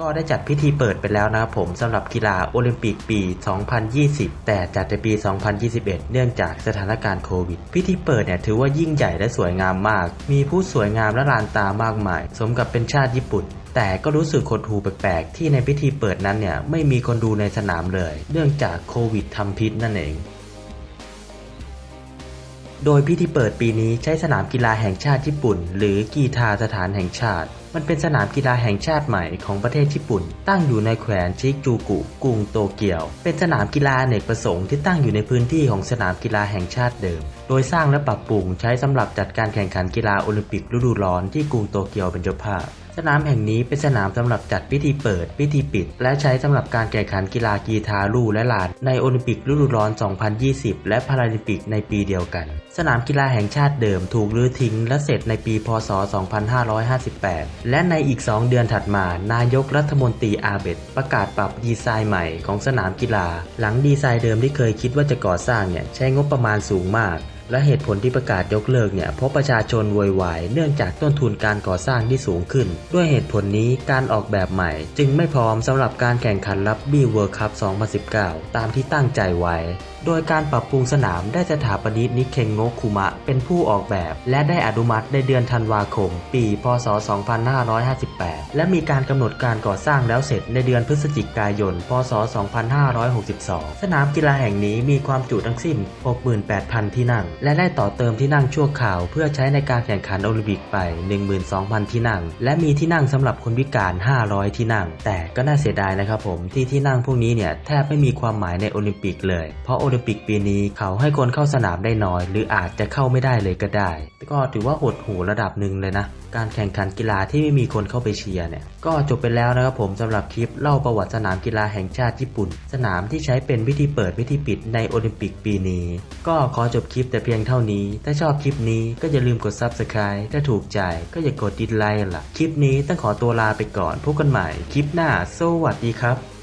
ก็ได้จัดพิธีเปิดไปแล้วนะครับผมสำหรับกีฬาโอลิมปิกปี 2020 แต่จัดในปี 2021 เนื่องจากสถานการณ์โควิด พิธีเปิดเนี่ยถือว่ายิ่งใหญ่และสวยงามมาก มีผู้สวยงามและลานตามากมาย สมกับเป็นชาติญี่ปุ่นแต่ก็รู้สึกขดหูแปลกๆ ที่ในพิธีเปิดนั้นเนี่ยไม่มีคนดูในสนามเลย เนื่องจากโควิดทำพิษนั่นเอง โดยพิธีเปิดปีนี้ใช้สนามกีฬาแห่งชาติญี่ปุ่น หรือกีทาสถานแห่งชาติ มันเป็นสนามกีฬาแห่งชาติใหม่ของประเทศญี่ปุ่น ตั้งอยู่ในแขวงชิจูกุกรุงโตเกียว เป็นสนามกีฬาเนกประสงค์ที่ตั้งอยู่ในพื้นที่ของสนามกีฬาแห่งชาติเดิม โดยสร้างและปรับปรุงใช้สำหรับจัดการแข่งขันกีฬาโอลิมปิกฤดูร้อนที่กรุงโตเกียวเป็นเจ้าภาพ สนามแห่งนี้เป็นสนามสำหรับจัดพิธีเปิด พิธีปิด และใช้สำหรับการแข่งขันกีฬากีทาลู่และลาน ในโอลิมปิกฤดูร้อน 2020 และพาราลิมปิกในปีเดียวกัน สนามกีฬาแห่งชาติเดิมถูกรื้อทิ้งและเสร็จในปี พศ 2558 และในอีก 2 เดือนถัดมา นายกรัฐมนตรีอาเบตประกาศปรับดีไซน์ใหม่ของสนามกีฬา หลังดีไซน์เดิมที่เคยคิดว่าจะก่อสร้างเนี่ยใช้งบประมาณสูงมาก และเหตุผลที่ประกาศยกเลิกเนี่ยเพราะประชาชนโวยวายเนื่องจากต้นทุนการก่อสร้างที่สูงขึ้น ด้วยเหตุผลนี้การออกแบบใหม่ จึงไม่พร้อมสำหรับการแข่งขันรับบี้เวิร์คัพ2019 ตามที่ตั้งใจไว้ โดยการปรับปรุงสนามได้สถาปนิกนิเคงโงคุมะเป็นผู้ออกแบบ และได้อนุมัติในเดือนธันวาคม ปี พศ 2558 และมีการกำหนดการก่อสร้างแล้วเสร็จในเดือนพฤศจิกายน พศ 2562 สนามกีฬาแห่งนี้มีความจุทั้งสิ้น 68,000 ที่นั่ง และได้ต่อเติมที่นั่งชั่วคราว เพื่อใช้ในการแข่งขันโอลิมปิกไป 12,000 ที่นั่ง และมีที่นั่งสำหรับคนพิการ 500 ที่นั่ง แต่ก็น่าเสียดายนะครับผมที่ที่นั่งพวกนี้เนี่ยแทบไม่มีความหมายในโอลิมปิกเลยเพราะโอลิลิมปิกปีนี้เขาให้คนเข้าสนามได้น้อย หรืออาจจะเข้าไม่ได้เลยก็ได้ก็ถือว่าหดหูระดับหนึ่งเลยนะ การแข่งขันกีฬาที่ไม่มีคนเข้าไปเชียร์เนี่ย ก็จบไปแล้วนะครับผมสำหรับคลิปเล่าประวัติสนามกีฬาแห่งชาติญี่ปุ่น สนามที่ใช้เป็นพิธีเปิดพิธีปิดในโอลิมปิกปีนี้ ก็ขอจบคลิปแต่เพียงเท่านี้ ถ้าชอบคลิปนี้ก็อย่าลืมกด Subscribe ถ้าถูกใจก็อย่ากดดิสไลค์ล่ะ คลิปนี้ต้องขอตัวลาไปก่อนพบกันใหม่คลิปหน้า สวัสดีครับ